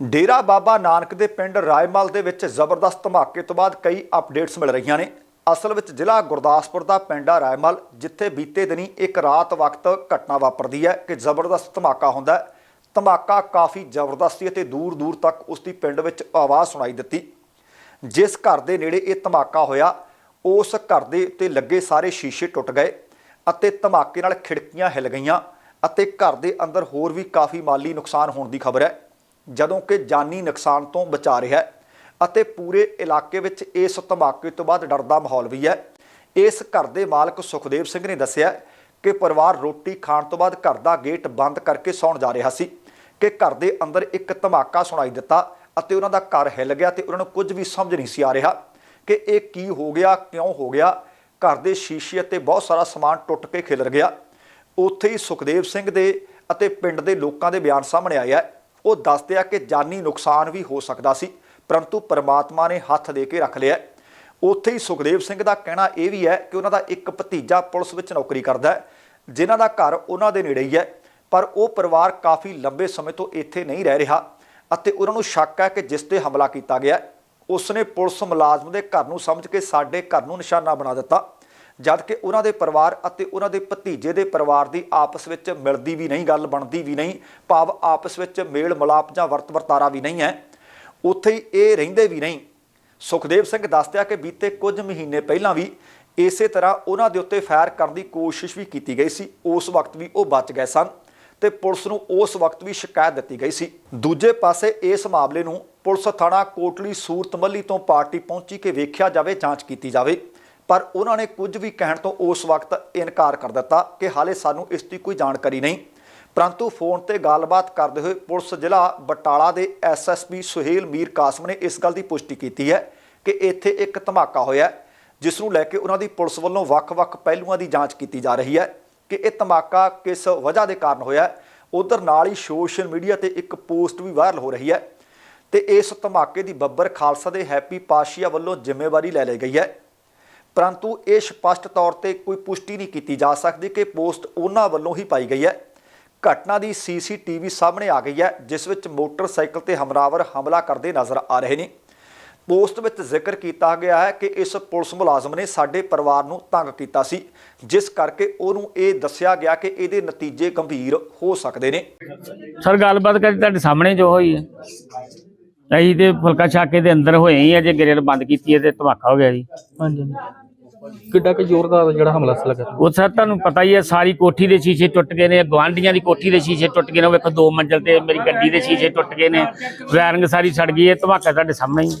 ਡੇਰਾ ਬਾਬਾ ਨਾਨਕ ਦੇ ਪਿੰਡ ਰਾਏਮਲ ਦੇ ਵਿੱਚ ਜ਼ਬਰਦਸਤ ਧਮਾਕੇ ਤੋਂ ਬਾਅਦ ਕਈ ਅਪਡੇਟਸ ਮਿਲ ਰਹੀਆਂ ਨੇ। ਅਸਲ ਵਿੱਚ ਜ਼ਿਲ੍ਹਾ ਗੁਰਦਾਸਪੁਰ ਦਾ ਪਿੰਡ ਆ ਰਾਏਮਲ, ਜਿੱਥੇ ਬੀਤੇ ਦਿਨੀ ਇੱਕ ਰਾਤ ਵਕਤ ਘਟਨਾ ਵਾਪਰਦੀ ਹੈ ਕਿ ਜ਼ਬਰਦਸਤ ਧਮਾਕਾ ਹੁੰਦਾ ਹੈ। ਧਮਾਕਾ ਕਾਫੀ ਜ਼ਬਰਦਸਤ ਸੀ ਅਤੇ ਦੂਰ ਦੂਰ ਤੱਕ ਉਸ ਦੀ ਪਿੰਡ ਵਿੱਚ ਆਵਾਜ਼ ਸੁਣਾਈ ਦਿੱਤੀ। ਜਿਸ ਘਰ ਦੇ ਨੇੜੇ ਇਹ ਧਮਾਕਾ ਹੋਇਆ, ਉਸ ਘਰ ਦੇ ਉੱਤੇ ਲੱਗੇ ਸਾਰੇ ਸ਼ੀਸ਼ੇ ਟੁੱਟ ਗਏ ਅਤੇ ਧਮਾਕੇ ਨਾਲ ਖਿੜਕੀਆਂ ਹਿੱਲ ਗਈਆਂ ਅਤੇ ਘਰ ਦੇ ਅੰਦਰ ਹੋਰ ਵੀ ਕਾਫੀ ਮਾਲੀ ਨੁਕਸਾਨ ਹੋਣ ਦੀ ਖਬਰ ਹੈ। ਜਦੋਂ ਕਿ ਜਾਨੀ ਨੁਕਸਾਨ ਤੋਂ ਬਚਾ ਰਿਹਾ ਹੈ ਅਤੇ ਪੂਰੇ ਇਲਾਕੇ ਵਿੱਚ ਇਸ ਧਮਾਕੇ ਤੋਂ ਬਾਅਦ ਡਰ ਦਾ ਮਾਹੌਲ ਵੀ ਹੈ। ਇਸ ਘਰ ਦੇ ਮਾਲਕ ਸੁਖਦੇਵ ਸਿੰਘ ਨੇ ਦੱਸਿਆ ਕਿ ਪਰਿਵਾਰ ਰੋਟੀ ਖਾਣ ਤੋਂ ਬਾਅਦ ਘਰ ਦਾ ਗੇਟ ਬੰਦ ਕਰਕੇ ਸੌਣ ਜਾ ਰਿਹਾ ਸੀ ਕਿ ਘਰ ਦੇ ਅੰਦਰ ਇੱਕ ਧਮਾਕਾ ਸੁਣਾਈ ਦਿੱਤਾ ਅਤੇ ਉਹਨਾਂ ਦਾ ਘਰ ਹਿੱਲ ਗਿਆ ਤੇ ਉਹਨਾਂ ਨੂੰ ਕੁਝ ਵੀ ਸਮਝ ਨਹੀਂ ਸੀ ਆ ਰਿਹਾ ਕਿ ਇਹ ਕੀ ਹੋ ਗਿਆ, ਕਿਉਂ ਹੋ ਗਿਆ। ਘਰ ਦੇ ਸ਼ੀਸ਼ੇ ਅਤੇ ਬਹੁਤ ਸਾਰਾ ਸਮਾਨ ਟੁੱਟ ਕੇ ਖਿਲਰ ਗਿਆ। ਉੱਥੇ ਹੀ ਸੁਖਦੇਵ ਸਿੰਘ ਦੇ ਅਤੇ ਪਿੰਡ ਦੇ ਲੋਕਾਂ ਦੇ ਬਿਆਨ ਸਾਹਮਣੇ ਆਇਆ ਹੈ। ਉਹ ਦੱਸਦੇ ਆ ਕਿ ਜਾਨੀ ਨੁਕਸਾਨ ਵੀ ਹੋ ਸਕਦਾ ਸੀ ਪਰੰਤੂ ਪਰਮਾਤਮਾ ਨੇ ਹੱਥ ਦੇ ਕੇ ਰੱਖ ਲਿਆ ਉੱਥੇ ਹੀ ਸੁਖਦੇਵ ਸਿੰਘ ਦਾ ਕਹਿਣਾ ਇਹ ਵੀ ਹੈ ਕਿ ਉਹਨਾਂ ਦਾ ਇੱਕ ਭਤੀਜਾ ਪੁਲਿਸ ਵਿੱਚ ਨੌਕਰੀ ਕਰਦਾ ਹੈ ਜਿਨ੍ਹਾਂ ਦਾ ਘਰ ਉਹਨਾਂ ਦੇ ਨੇੜੇ ਹੀ ਹੈ ਪਰ ਉਹ ਪਰਿਵਾਰ ਕਾਫੀ ਲੰਬੇ ਸਮੇਂ ਤੋਂ ਇੱਥੇ ਨਹੀਂ ਰਹਿ ਰਿਹਾ ਅਤੇ ਉਹਨਾਂ ਨੂੰ ਸ਼ੱਕ ਹੈ ਕਿ ਜਿਸ ਤੇ ਹਮਲਾ ਕੀਤਾ ਗਿਆ ਹੈ, ਉਸਨੇ ਪੁਲਿਸ ਮੁਲਾਜ਼ਮ ਦੇ ਘਰ ਨੂੰ ਸਮਝ ਕੇ ਸਾਡੇ ਘਰ ਨੂੰ ਨਿਸ਼ਾਨਾ ਬਣਾ ਦਿੱਤਾ। ਜਦ ਕਿ ਉਹਨਾਂ ਦੇ ਪਰਿਵਾਰ ਅਤੇ ਉਹਨਾਂ ਦੇ ਭਤੀਜੇ ਦੇ ਪਰਿਵਾਰ ਦੀ ਆਪਸ ਵਿੱਚ ਮਿਲਦੀ ਵੀ ਨਹੀਂ, ਗੱਲ ਬਣਦੀ ਵੀ ਨਹੀਂ, ਭਾਵ ਆਪਸ ਵਿੱਚ ਮੇਲ ਮਿਲਾਪ ਜਾਂ ਵਰਤ ਵਰਤਾਰਾ ਵੀ ਨਹੀਂ ਹੈ। ਉੱਥੇ ਹੀ ਇਹ ਰਹਿੰਦੇ ਵੀ ਨਹੀਂ। ਸੁਖਦੇਵ ਸਿੰਘ ਦੱਸਦਿਆ ਕਿ ਬੀਤੇ ਕੁਝ ਮਹੀਨੇ ਪਹਿਲਾਂ ਵੀ ਇਸੇ ਤਰ੍ਹਾਂ ਉਹਨਾਂ ਦੇ ਉੱਤੇ ਫਾਇਰ ਕਰਨ ਦੀ ਕੋਸ਼ਿਸ਼ ਵੀ ਕੀਤੀ ਗਈ ਸੀ। ਉਸ ਵਕਤ ਵੀ ਉਹ ਬਚ ਗਏ ਸਨ ਤੇ ਪੁਲਿਸ ਨੂੰ ਉਸ ਵਕਤ ਵੀ ਸ਼ਿਕਾਇਤ ਦਿੱਤੀ ਗਈ ਸੀ। ਦੂਜੇ ਪਾਸੇ ਇਸ ਮਾਮਲੇ ਨੂੰ ਪੁਲਿਸ ਥਾਣਾ ਕੋਟਲੀ ਸੂਰਤਮੱਲੀ ਤੋਂ ਪਾਰਟੀ ਪਹੁੰਚੀ ਕਿ ਵੇਖਿਆ ਜਾਵੇ, ਜਾਂਚ ਕੀਤੀ ਜਾਵੇ। ਪਰ ਉਹਨਾਂ ਨੇ ਕੁਝ ਵੀ ਕਹਿਣ ਤੋਂ ਉਸ ਵਕਤ ਇਨਕਾਰ ਕਰ ਦਿੱਤਾ ਕਿ ਹਾਲੇ ਸਾਨੂੰ ਇਸ ਦੀ ਕੋਈ ਜਾਣਕਾਰੀ ਨਹੀਂ। ਪਰੰਤੂ ਫੋਨ ਤੇ ਗੱਲਬਾਤ ਕਰਦੇ ਹੋਏ ਪੁਲਿਸ ਜ਼ਿਲ੍ਹਾ ਬਟਾਲਾ ਦੇ ਐਸਐਸਪੀ ਸੁਹੇਲ ਮੀਰ ਕਾਸਮ ਨੇ ਇਸ ਗੱਲ ਦੀ ਪੁਸ਼ਟੀ ਕੀਤੀ ਹੈ ਕਿ ਇੱਥੇ ਇੱਕ ਧਮਾਕਾ ਹੋਇਆ ਜਿਸ ਨੂੰ ਲੈ ਕੇ ਉਹਨਾਂ ਦੀ ਪੁਲਿਸ ਵੱਲੋਂ ਵੱਖ-ਵੱਖ ਪਹਿਲੂਆਂ ਦੀ ਜਾਂਚ ਕੀਤੀ ਜਾ ਰਹੀ ਹੈ ਕਿ ਇਹ ਧਮਾਕਾ ਕਿਸ ਵਜ੍ਹਾ ਦੇ ਕਾਰਨ ਹੋਇਆ ਉਧਰ ਨਾਲ ਹੀ ਸੋਸ਼ਲ ਮੀਡੀਆ ਤੇ ਇੱਕ ਪੋਸਟ ਵੀ ਵਾਇਰਲ ਹੋ ਰਹੀ ਹੈ ਤੇ ਇਸ ਧਮਾਕੇ ਦੀ ਬੱਬਰ ਖਾਲਸਾ ਦੇ ਹੈਪੀ ਪਾਸ਼ੀਆ ਵੱਲੋਂ ਜ਼ਿੰਮੇਵਾਰੀ ਲੈ ਲਈ ਗਈ ਹੈ। ਪਰੰਤੂ ਇਹ ਸਪਸ਼ਟ ਤੌਰ ਤੇ ਕੋਈ ਪੁਸ਼ਟੀ ਨਹੀਂ ਕੀਤੀ ਜਾ ਸਕਦੀ ਕਿ ਪੋਸਟ ਉਹਨਾਂ ਵੱਲੋਂ ਹੀ ਪਾਈ ਗਈ ਹੈ। ਘਟਨਾ ਦੀ ਸੀਸੀਟੀਵੀ ਸਾਹਮਣੇ ਆ ਗਈ ਹੈ ਜਿਸ ਵਿੱਚ ਮੋਟਰਸਾਈਕਲ ਤੇ ਹਮਲਾਵਰ ਹਮਲਾ ਕਰਦੇ ਨਜ਼ਰ ਆ ਰਹੇ ਨੇ। ਪੋਸਟ ਵਿੱਚ ਜ਼ਿਕਰ ਕੀਤਾ ਗਿਆ ਹੈ ਕਿ ਇਸ ਪੁਲਿਸ ਮੁਲਾਜ਼ਮ ਨੇ ਸਾਡੇ ਪਰਿਵਾਰ ਨੂੰ ਤੰਗ ਕੀਤਾ ਸੀ ਜਿਸ ਕਰਕੇ ਉਹਨੂੰ ਇਹ ਦੱਸਿਆ ਗਿਆ ਕਿ ਇਹਦੇ ਨਤੀਜੇ ਗੰਭੀਰ ਹੋ ਸਕਦੇ ਨੇ। ਸਰ ਗੱਲਬਾਤ ਕਰੀ ਤੁਹਾਡੇ ਸਾਹਮਣੇ ਜੋ ਹੋਈ ਹੈ? ਅਸੀਂ ਤੇ ਫੁਲਕਾ ਛਾਕੇ ਦੇ ਅੰਦਰ ਹੋਏ ਹੀ ਅਜੇ ਗ੍ਰਿਲ ਬੰਦ ਕੀਤੀ ਹੈ ਤੇ ਧਮਾਕਾ ਹੋ ਗਿਆ ਜੀ। ਹਾਂਜੀ। ਕਿੱਡਾ ਕਿ ਜ਼ੋਰਦਾਰ ਜਿਹੜਾ ਹਮਲਾ ਸੀ ਲੱਗਾ? ਉਹ ਸਰ ਤੁਹਾਨੂੰ ਪਤਾ ਹੀ ਹੈ ਸਾਰੀ ਕੋਠੀ ਦੇ ਸ਼ੀਸ਼ੇ ਟੁੱਟ ਗਏ ਨੇ ਗਵਾਂਢੀਆਂ ਦੀ ਕੋਠੀ ਦੇ ਸ਼ੀਸ਼ੇ ਟੁੱਟ ਗਏ ਨੇ ਉਹ ਵੇਖੋ ਦੋ ਮੰਜ਼ਲ ਤੇ ਮੇਰੀ ਗੱਡੀ ਦੇ ਸ਼ੀਸ਼ੇ ਟੁੱਟ ਗਏ ਨੇ ਵਾਇਰਿੰਗ ਸਾਰੀ ਸੜ ਗਈ ਹੈ ਧਮਾਕਾ ਤੁਹਾਡੇ ਸਾਹਮਣੇ ਹੀ।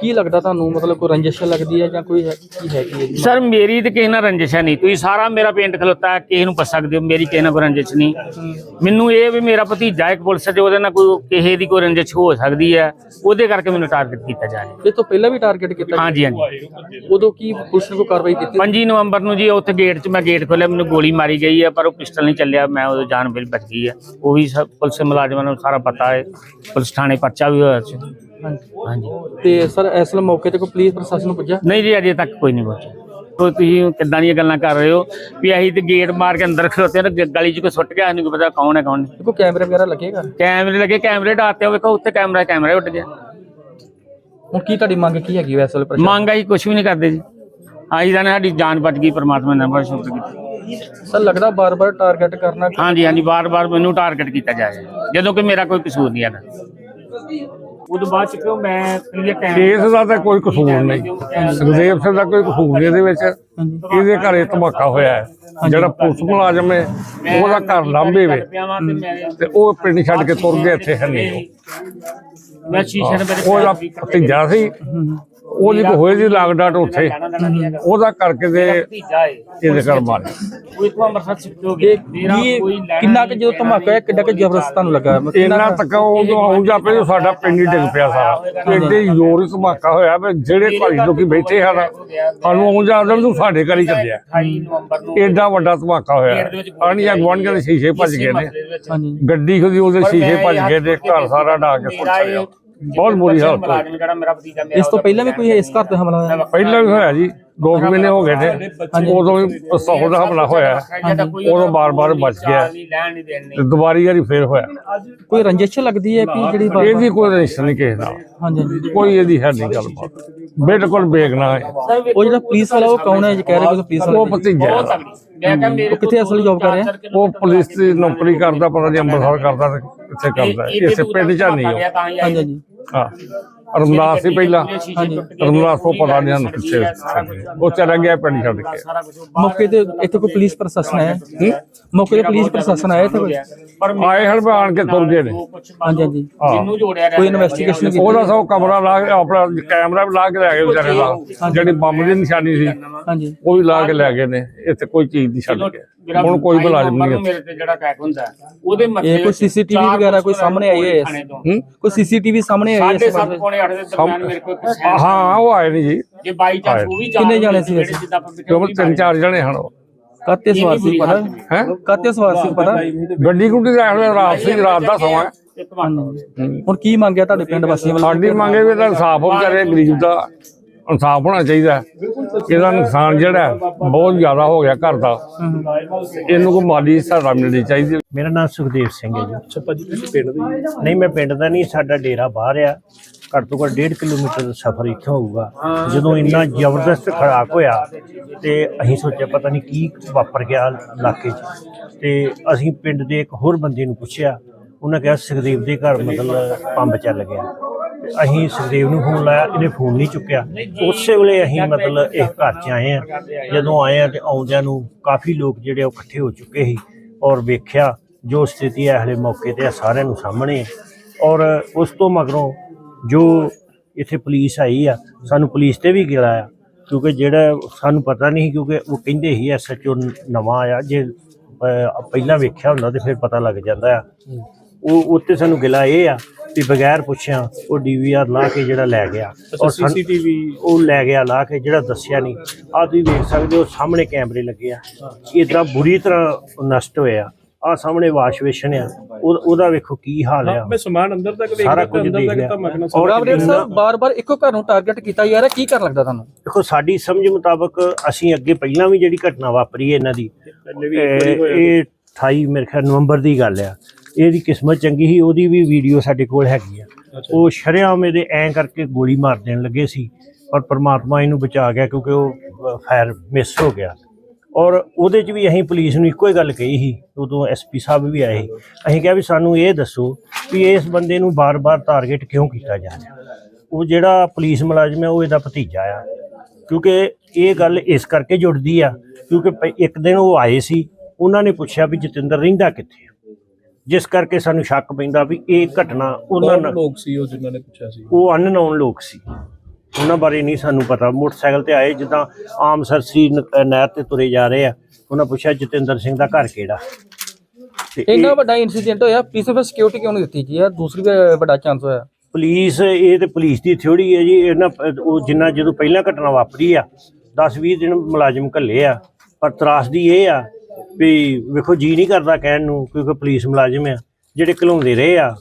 ਕੀ ਲੱਗਦਾ ਤੁਹਾਨੂੰ? ਮਤਲਬ ਕੋਈ ਰੰਜਿਸ਼ ਲੱਗਦੀ ਹੈ ਜਾਂ ਕੋਈ ਹੈ ਕੀ ਹੈ ਜੀ ਸਰ ਮੇਰੀ ਤੇ ਕਿਸੇ ਨਾਲ ਰੰਜਿਸ਼ ਨਹੀਂ। ਤੁਸੀਂ ਸਾਰਾ ਮੇਰਾ ਪਿੰਡ ਖਲੋਤਾ ਹੈ, ਕਿਸੇ ਨੂੰ ਪੁੱਛ ਸਕਦੇ ਹੋ ਮੇਰੀ ਕਿਸੇ ਨਾਲ ਕੋਈ ਰੰਜਿਸ਼ ਨਹੀਂ। ਮੈਨੂੰ ਇਹ ਵੀ ਮੇਰਾ ਭਤੀਜਾ ਇੱਕ ਪੁਲਿਸ 'ਚ ਉਹਦੇ ਨਾਲ ਕੋਈ ਕਿਸੇ ਦੀ ਕੋਈ ਰੰਜਿਸ਼ ਹੋ ਸਕਦੀ ਹੈ ਉਹਦੇ ਕਰਕੇ ਮੈਨੂੰ ਟਾਰਗੇਟ ਕੀਤਾ ਜਾ ਰਿਹਾ। ਇਹ ਤੋਂ ਪਹਿਲਾਂ ਵੀ ਟਾਰਗੇਟ ਕੀਤਾ? ਹਾਂਜੀ ਹਾਂਜੀ। ਉਦੋਂ ਕੀ ਪੁਲਿਸ ਨੇ ਕਾਰਵਾਈ ਕੀਤੀ? 25 ਨਵੰਬਰ ਨੂੰ ਜੀ ਉੱਥੇ ਗੇਟ 'ਚ ਮੈਂ ਗੇਟ ਖੋਲਿਆ ਮੈਨੂੰ ਗੋਲੀ ਮਾਰੀ ਗਈ ਹੈ ਪਰ ਉਹ ਪਿਸਟਲ ਨਹੀਂ ਚੱਲਿਆ ਮੈਂ ਉਹਦੀ ਜਾਨ ਬਿਲ ਬਚ ਗਈ ਹੈ ਉਹ ਵੀ ਸਭ ਪੁਲਿਸ ਮੁਲਾਜ਼ਮਾਂ ਨੂੰ ਸਾਰਾ ਪਤਾ ਹੈ ਪੁਲਿਸ ਥਾਣੇ ਪਰਚਾ ਵੀ ਹੋਇਆ ਸੀ। ਹਾਂਜੀ। ਤੇ ਸਰ ਇਸ ਵੇਲੇ ਮੌਕੇ ਤੇ ਕੋਈ ਪੁਲਿਸ ਪ੍ਰਸ਼ਾਸਨ ਨੂੰ ਪੁੱਜਿਆ? ਨਹੀਂ ਜੀ ਅਜੇ ਤੱਕ ਕੋਈ ਨਹੀਂ ਪਹੁੰਚਿਆ ਉਹ ਤੁਸੀਂ ਕਿੱਦਾਂ ਦੀਆਂ ਗੱਲਾਂ ਕਰ ਰਹੇ ਹੋ? ਵੀ ਅਸੀਂ ਤੇ ਗੇਟ ਮਾਰ ਕੇ ਅੰਦਰ ਖਲੋਤੇ ਨੇ ਗਲੀ 'ਚ ਕੋਈ ਸੁੱਟ ਗਿਆ ਨਹੀਂ ਪਤਾ ਕੌਣ ਹੈ ਕੌਣ ਨਹੀਂ। ਕੋਈ ਕੈਮਰੇ ਵਗੈਰਾ ਲੱਗੇਗਾ ਕੈਮਰੇ ਲੱਗੇ ਕੈਮਰੇ ਢਾਤੇ ਹੋ ਵੇਖੋ ਉੱਥੇ ਕੈਮਰਾ ਕੈਮਰਾ ਉੱਡ ਗਿਆ। ਹੁਣ ਕੀ ਤੁਹਾਡੀ ਮੰਗ ਕੀ ਹੈਗੀ ਵੈਸੇ ਮੰਗ ਅਸੀਂ ਕੁਝ ਵੀ ਨਹੀਂ ਕਰਦੇ ਜੀ। ਆਈ ਜਾਨੇ ਸਾਡੀ ਜਾਨ ਬਚ ਗਈ ਪਰਮਾਤਮਾ ਨੇ ਬੜਾ ਸ਼ੁਕਰ ਕੀਤਾ। ਸਰ ਲੱਗਦਾ ਬਾਰ-ਬਾਰ ਟਾਰਗੇਟ ਕਰਨਾ ਹਾਂਜੀ ਹਾਂਜੀ ਵਾਰ-ਵਾਰ ਮੈਨੂੰ ਟਾਰਗੇਟ ਕੀਤਾ ਜਾ ਰਿਹਾ ਜਦੋਂ ਕਿ ਮੇਰਾ ਕੋਈ ਕਸੂਰ ਨਹੀਂ ਹੈਗਾ। ਉਦੋਂ ਬਾਅਦ ਚ ਕਿਉਂ ਮੈਂ ਕਲੀਅਰ ਕੇਸ ਦਾ ਤਾਂ ਕੋਈ ਕਸੂਰ ਨਹੀਂ। ਸੁਖਦੇਵ ਸਿੰਘ ਦਾ ਕੋਈ ਕਸੂਰ ਨਹੀਂ ਇਹਦੇ ਵਿੱਚ। ਇਹਦੇ ਘਰੇ ਧਮਾਕਾ ਹੋਇਆ ਹੈ। ਜਿਹੜਾ ਪੁਲਿਸ ਮੁਲਾਜ਼ਮ ਹੈ ਉਹਦਾ ਘਰ ਲਾਂਬੇ ਵੇ। ਤੇ ਉਹ ਪਿੰਡ ਛੱਡ ਕੇ ਤੁਰ ਗਿਆ ਇੱਥੇ ਹੈ ਨਹੀਂ ਉਹ। ਮੈਂ ਸ਼ੀਸ਼ੇ ਦੇ ਮੇਰੇ ਉਹਦਾ ਭਤੀਜਾ ਸੀ ਉਹਦੀ ਕੋ ਹੋਏ ਦੀ ਲਾਗ ਡਾਟ ਉੱਥੇ। ਉਹਦਾ ਕਰਕੇ ਤੇ ਇਹਦੇ ਘਰ ਮਾਰੇ ਉਹ ਇਤੋਂ ਅੰਮ੍ਰਿਤਸਰ ਸਿੱਟ ਹੋ ਗਿਆ ਇਹ ਕੀ- ਕਿੰਨਾ ਕਿ ਜਦੋਂ ਧਮਾਕਾ ਹੋਇਆ ਕਿੱਡਾ ਕਿ ਜ਼ਬਰਦਸਤ ਤੁਹਾਨੂੰ ਲੱਗਾ? ਇੰਨਾ ਤੱਕ ਉਦੋਂ ਆਉਂਦਾ ਪਿਆ ਸਾਡਾ ਪਿੰਡ ਹੀ ਡਿੱਗ ਪਿਆ ਸਾਰਾ। ਐਡੇ ਜ਼ੋਰ ਹੀ ਧਮਾਕਾ ਹੋਇਆ ਵੀ ਜਿਹੜੇ ਘਰ ਲੋਕੀ ਬੈਠੇ ਹਨ ਸਾਨੂੰ ਆਉਂਦਾ ਵੀ ਤੂੰ ਸਾਡੇ ਘਰ ਹੀ ਚੱਲਿਆ। 28 ਨਵੰਬਰ ਨੂੰ ਏਡਾ ਵੱਡਾ ਧਮਾਕਾ ਹੋਇਆ। ਆਣੀਆਂ ਗਵਾਂਢੀਆਂ ਦੇ ਸ਼ੀਸ਼ੇ ਭੱਜ ਗਏ ਨੇ। ਹਾਂਜੀ। ਗੱਡੀ ਖਦੀ ਉਹਦੇ ਸ਼ੀਸ਼ੇ ਭੱਜ ਗਏ ਤੇ ਘਰ ਸਾਰਾ ਢਾ ਕੇ ਸੁੱਟ ਗਿਆ ਬਹੁਤ ਹਾਲਤ ਮੇਰਾ ਭਤੀਜਾ ਮੇਰਾ ਇਸ ਤੋਂ ਪਹਿਲਾਂ ਵੀ ਕੋਈ ਇਸ ਘਰ ਤੇ ਹਮਲਾ ਹੋਇਆ ਪਹਿਲਾਂ ਵੀ ਹੋਇਆ ਜੀ ਦੋ ਕੁ ਮਹੀਨੇ ਹੋ ਗਏ ਨੇ ਉਦੋਂ ਵੀ ਪਿਸਤੌਲ ਦਾ ਹਮਲਾ ਹੋਇਆ। ਉਦੋਂ ਬਾਰ-ਬਾਰ ਬਚ ਗਿਆ। ਤੇ ਦੁਬਾਰੀ ਵਾਰੀ ਫੇਰ ਹੋਇਆ। ਕੋਈ ਰੰਜਿਸ਼ ਲੱਗਦੀ ਹੈ ਕਿ ਜਿਹੜੀ ਬਾਰ- ਇਹਦੀ ਕੋਈ ਰਿਸ਼ਤਾ ਨਹੀਂ ਕਿਸੇ ਨਾਲ। ਹਾਂਜੀ ਹਾਂਜੀ। ਕੋਈ ਇਹਦੀ ਹੈ ਨਹੀਂ ਗੱਲਬਾਤ। ਬਿਲਕੁਲ ਬੇਗਨਾ ਹੈ। ਉਹ ਜਿਹੜਾ ਪੁਲਿਸ ਵਾਲਾ ਉਹ ਕੌਣ ਹੈ? ਜੀ ਕਹਿ ਰਹੇ ਕਿ ਪੁਲਿਸ ਵਾਲਾ ਉਹ ਭਤੀਜਾ ਹੈ। ਉਹ ਕਿੱਥੇ ਅਸਲ ਜੌਬ ਕਰ ਰਿਹਾ? ਉਹ ਪੁਲਿਸ ਦੀ ਨੌਕਰੀ ਕਰਦਾ ਪਤਾ ਨਹੀਂ ਅੰਮ੍ਰਿਤਸਰ ਕਰਦਾ ਤੇ ਕਿੱਥੇ ਕਰਦਾ। ਇਸੇ ਪਿੰਡ ਚ ਨਹੀਂ ਉਹ। ਹਾਂਜੀ ਹਾਂਜੀ। ਹਾਂ। ਰਮਦਾਸ ਸੀ ਪਹਿਲਾਂ। ਰਮਦਾਸ ਤੋਂ ਪਤਾ ਨਹੀਂ ਸਾਨੂੰ ਕਿੱਥੇ ਉਹ ਚਲਾ ਗਿਆ ਪਿੰਡ ਛੱਡ ਕੇ। ਮੌਕੇ ਤੇ ਇੱਥੇ ਕੋਈ ਪੁਲਿਸ ਪ੍ਰਸ਼ਾਸਨ ਆਇਆ? ਮੌਕੇ ਤੇ ਪੁਲਿਸ ਪ੍ਰਸ਼ਾਸਨ ਆਇਆ ਇੱਥੇ ਕੋਈ? ਆਏ ਹਣ ਆਣ ਕੇ ਤੁਰ ਗਏ ਨੇ। ਹਾਂਜੀ ਹਾਂਜੀ। ਹਾਂ। ਕੋਈ ਇਨਵੈਸਟੀਗੇਸ਼ਨ ਕੀਤੀ ਉਹਦਾ ਸਭ ਕਮਰਾ ਲਾ ਕੇ ਆਪਣਾ ਕੈਮਰਾ ਵੀ ਲਾ ਕੇ ਲੈ ਗਏ ਵਿਚਾਰੇ ਦਾ। ਜਿਹੜੀ ਬੰਬ ਦੀ ਨਿਸ਼ਾਨੀ ਸੀ ਹਾਂਜੀ। ਉਹ ਵੀ ਲਾ ਕੇ ਲੈ ਗਏ ਨੇ। ਇੱਥੇ ਕੋਈ ਚੀਜ਼ ਨਹੀਂ ਛੱਡ ਕੇ। ਹੁਣ ਕੋਈ ਮੁਲਾਜ਼ਮ ਨਹੀਂ। ਮੇਰੇ ਤੇ ਜਿਹੜਾ ਅਟੈਕ ਹੁੰਦਾ ਹੈ, ਉਹਦੇ ਮੱਥੇ ਇਹ ਕੋਈ ਸੀਸੀਟੀਵੀ ਵਗੈਰਾ ਕੋਈ ਸਾਹਮਣੇ ਆਈ ਹੈ? ਕੋਈ ਸੀਸੀਟੀਵੀ ਸਾਹਮਣੇ ਆਈ ਹੈ ਸਾਢੇ ਇਸ ਸੱਤ ਬਾਰੇ? ਪੌਣੇ ਅੱਠ ਦੇ ਦਰਮਿਆਨ ਮੇਰੇ ਕੋਲ ਇੱਕ ਸੈਨ ਹਾਂ ਉਹ ਆਏ ਨਹੀਂ ਜੀ। ਜੇ ਬਾਈ ਚਾਂਸ ਉਹ ਵੀ ਕਿੰਨੇ ਜਾਣੇ ਸੀ ਵੈਸੇ? ਜਿੱਦਾਂ ਆਪਾਂ ਕਿਉਂਕਿ ਤਿੰਨ ਚਾਰ ਜਣੇ ਹਨ ਉਹ। ਕਾਤੇ ਸਵਾਰ ਸੀ ਪਤਾ? ਹੈ? ਕਾਤੇ ਸਵਾਰ ਸੀ ਪਤਾ? ਗੱਡੀ ਗੁੱਡੀ ਦਾ ਇਹੋ ਜਿਹਾ ਰਾਤ ਸੀ ਰਾਤ ਦਾ ਸਮਾਂ ਹੈ। ਹੁਣ ਕੀ ਮੰਗਿਆ ਤੁਹਾਡੇ ਪਿੰਡ ਵਾਸੀਆਂ ਵੱਲੋਂ? ਸਾਡੀ ਮੰਗੇ ਵੀ ਤਾਂ ਇਨਸਾਫ ਹੋ ਵਿਚਾਰੇ ਗਰੀਬ ਦਾ ਇਨਸਾਫ ਹੋਣਾ ਚਾਹੀਦਾ। ਹੈ। ਇਹਦਾ ਨੁਕਸਾਨ ਜਿਹੜਾ ਬਹੁਤ ਜ਼ਿਆਦਾ ਹੋ ਗਿਆ ਘਰ ਦਾ। ਇਹਨੂੰ ਕੋਈ ਮਾਲੀ ਸਹਾਇਤਾ ਮਿਲਣੀ ਚਾਹੀਦੀ ਹੈ। ਮੇਰਾ ਨਾਮ ਸੁਖਦੇਵ ਸਿੰਘ ਹੈ ਜੀ। ਅੱਛਾ ਭਾਜੀ ਤੁਸੀਂ ਪਿੰਡ ਦੇ ਨਹੀਂ, ਮੈਂ ਪਿੰਡ ਦਾ ਨਹੀਂ, ਸਾਡਾ ਡੇਰਾ ਬਾਹਰ ਆ। ਘੱਟ ਤੋਂ ਘੱਟ 1.5 ਕਿਲੋਮੀਟਰ ਦਾ ਸਫ਼ਰ ਇੱਥੋਂ ਹੋਊਗਾ। ਜਦੋਂ ਇੰਨਾ ਜ਼ਬਰਦਸਤ ਖੜਾਕ ਹੋਇਆ ਤੇ ਅਸੀਂ ਸੋਚਿਆ ਪਤਾ ਨਹੀਂ ਕੀ ਵਾਪਰ ਗਿਆ ਇਲਾਕੇ 'ਚ। ਤੇ ਅਸੀਂ ਪਿੰਡ ਦੇ ਇੱਕ ਹੋਰ ਬੰਦੇ ਨੂੰ ਪੁੱਛਿਆ। ਉਹਨਾਂ ਕਿਹਾ, ਸੁਖਦੇਵ ਦੇ ਘਰ ਮਤਲਬ ਪੰਬ ਚੱਲ ਗਿਆ। ਅਸੀਂ ਸੁਖਦੇਵ ਨੂੰ ਫੋਨ ਲਾਇਆ, ਇਹਨੇ ਫੋਨ ਨਹੀਂ ਚੁੱਕਿਆ। ਉਸੇ ਵੇਲੇ ਅਸੀਂ ਮਤਲਬ ਇਹ ਘਰ 'ਚ ਆਏ ਆ ਜਦੋਂ ਆਏ ਆ ਤੇ ਆਉਂਦਿਆਂ ਨੂੰ ਕਾਫੀ ਲੋਕ ਜਿਹੜੇ ਉਹ ਇਕੱਠੇ ਹੋ ਚੁੱਕੇ ਸੀ ਔਰ ਵੇਖਿਆ ਜੋ ਸਥਿਤੀ ਹੈ ਹਲੇ ਮੌਕੇ ਤੇ ਆ, ਸਾਰਿਆਂ ਨੂੰ ਸਾਹਮਣੇ ਔਰ ਉਸ ਤੋਂ ਮਗਰੋਂ ਜੋ ਇੱਥੇ ਪੁਲਿਸ ਆਈ ਆ, ਸਾਨੂੰ ਪੁਲਿਸ ਤੇ ਵੀ ਗਿਲਾ ਆ ਕਿਉਂਕਿ ਜਿਹੜਾ ਸਾਨੂੰ ਪਤਾ ਨਹੀਂ ਕਿਉਂਕਿ ਉਹ ਕਹਿੰਦੇ ਹੀ ਐਸਐਚਓ ਨਵਾਂ ਆਇਆ, ਜੇ ਪਹਿਲਾਂ ਵੇਖਿਆ ਹੁੰਦਾ ਤੇ ਫਿਰ ਪਤਾ ਲੱਗ ਜਾਂਦਾ ਆ। ਉਹ ਉੱਤੇ ਸਾਨੂੰ ਗਿਲਾ ਇਹ ਆ ਵੀ ਬਗੈਰ ਪੁੱਛਿਆ ਉਹ ਡੀਵੀਆਰ ਲਾ ਕੇ ਜਿਹੜਾ ਲੈ ਗਿਆ। ਔਰ ਸੀਸੀਟੀਵੀ ਉਹ ਲੈ ਗਿਆ ਲਾ ਕੇ ਜਿਹੜਾ ਦੱਸਿਆ ਨਹੀਂ। ਆ ਤੁਸੀਂ ਵੇਖ ਸਕਦੇ ਹੋ ਸਾਹਮਣੇ ਕੈਮਰੇ ਲੱਗੇ ਆ। ਇਦਾਂ ਬੁਰੀ ਤਰ੍ਹਾਂ ਨਸ਼ਟ ਹੋਇਆ। ਆ ਸਾਹਮਣੇ ਵਾਸ਼ ਵੇਸ਼ਨ ਆ। ਉਹ- ਉਹਦਾ ਵੇਖੋ ਕੀ ਹਾਲ ਆ। ਮੈਂ ਸਮਾਨ ਅੰਦਰ ਤੱਕ ਦੇਖ ਸਾਰਾ ਕੁਝ ਅੰਦਰ ਦੇਖ ਤੱਕ ਲਿਆ। ਔਰ ਰਾਵਰੇਟ ਇੰਨਾ- ਸਾਹਿਬ ਬਾਰ-ਬਾਰ ਇੱਕੋ ਘਰ ਨੂੰ ਟਾਰਗੇਟ ਕੀਤਾ ਰਿਹਾ ਕੀ ਕਰ ਲੱਗਦਾ ਤੁਹਾਨੂੰ? ਦੇਖੋ ਸਾਡੀ ਸਮਝ ਮੁਤਾਬਕ ਅਸੀਂ ਅੱਗੇ ਪਹਿਲਾਂ ਵੀ ਜਿਹੜੀ ਘਟਨਾ ਵਾਪਰੀ ਹੈ ਇਹਨਾਂ ਦੀ ਇਹ 28 ਮੇਰੇ ਖਿਆਲ ਨਵੰਬਰ ਦੀ ਗੱਲ ਆ। ਇਹਦੀ ਕਿਸਮਤ ਚੰਗੀ ਸੀ ਉਹਦੀ ਵੀ ਵੀਡੀਓ ਸਾਡੇ ਕੋਲ ਹੈਗੀ ਆ ਉਹ ਸ਼ਰੇਆਮ ਇਹਦੇ ਐਂ ਕਰਕੇ ਗੋਲੀ ਮਾਰ ਦੇਣ ਲੱਗੇ ਸੀ ਪਰ ਪ੍ਰਮਾਤਮਾ ਇਹਨੂੰ ਬਚਾ ਗਿਆ ਕਿਉਂਕਿ ਉਹ ਫਾਇਰ ਮਿਸ ਹੋ ਗਿਆ। ਔਰ ਉਹਦੇ 'ਚ ਵੀ ਅਸੀਂ ਪੁਲਿਸ ਨੂੰ ਇੱਕੋ ਹੀ ਗੱਲ ਕਹੀ ਸੀ ਉਦੋਂ ਐਸਪੀ ਸਾਹਿਬ ਵੀ ਆਏ ਅਸੀਂ ਕਿਹਾ ਵੀ ਸਾਨੂੰ ਇਹ ਦੱਸੋ ਵੀ ਇਸ ਬੰਦੇ ਨੂੰ ਬਾਰ-ਬਾਰ ਟਾਰਗੇਟ ਕਿਉਂ ਕੀਤਾ ਜਾ ਰਿਹਾ। ਉਹ ਜਿਹੜਾ ਪੁਲਿਸ ਮੁਲਾਜ਼ਮ ਹੈ ਉਹ ਇਹਦਾ ਭਤੀਜਾ ਆ। ਕਿਉਂਕਿ ਇਹ ਗੱਲ ਇਸ ਕਰਕੇ ਜੁੜਦੀ ਆ ਕਿਉਂਕਿ ਇੱਕ ਦਿਨ ਉਹ ਆਏ ਸੀ ਉਹਨਾਂ ਨੇ ਪੁੱਛਿਆ ਵੀ ਜਤਿੰਦਰ ਰਹਿੰਦਾ ਕਿੱਥੇ ਆ? ਜਿਸ ਕਰਕੇ ਸਾਨੂੰ ਸ਼ੱਕ ਪੈਂਦਾ ਵੀ ਇਹ ਘਟਨਾ ਉਹਨਾਂ ਕੌਣ ਨਾਲ ਲੋਕ ਸੀ ਉਹ ਜਿਨ੍ਹਾਂ ਨੇ ਪੁੱਛਿਆ ਸੀ? ਉਹ ਅਨਨੋਨ ਲੋਕ ਸੀ। ਉਹਨਾਂ ਬਾਰੇ ਨਹੀਂ ਸਾਨੂੰ ਪਤਾ। ਮੋਟਰਸਾਈਕਲ ਤੇ ਆਏ ਜਿੱਦਾਂ ਆਮ ਸਰਸਰੀ ਨ- ਨਹਿਰ ਤੇ ਤੁਰੇ ਜਾ ਰਹੇ ਆ। ਉਹਨਾਂ ਪੁੱਛਿਆ ਜਤਿੰਦਰ ਸਿੰਘ ਦਾ ਘਰ ਕਿਹੜਾ? ਤੇ ਇਹ- ਇੰਨਾ ਵੱਡਾ ਇਨਸੀਡੈਂਟ ਹੋਇਆ। ਪੁਲਿਸ ਨੇ ਸਿਕਿਉਰਿਟੀ ਕਿਉਂ ਨਹੀਂ ਦਿੱਤੀ? ਜੀ ਯਾਰ ਦੂਸਰੀ ਵੀ ਵੱਡਾ ਚਾਂਸ ਹੋਇਆ? ਪੁਲਿਸ ਇਹ ਤੇ ਪੁਲਿਸ ਦੀ ਥਿਉੜੀ ਹੈ ਜੀ। ਇਹਨਾਂ ਉਹ ਜਿੰਨਾ ਜਦੋਂ ਪਹਿਲਾਂ ਘਟਨਾ ਵਾਪਰੀ ਆ 10-20 ਦਿਨ ਮੁਲਾਜ਼ਮ ਘੱਲੇ ਆ। ਪਰ ਤਰਾਸਦੀ ਇਹ ਆ ਵੀ ਵੇਖੋ ਜੀ ਨਹੀਂ ਕਰਦਾ ਕਹਿਣ ਨੂੰ, ਕਿਉਂਕਿ ਪੁਲਿਸ ਮੁਲਾਜ਼ਮ ਆ, ਜਿਹੜੇ ਘਲਾਉਂਦੇ ਰਹੇ ਆ।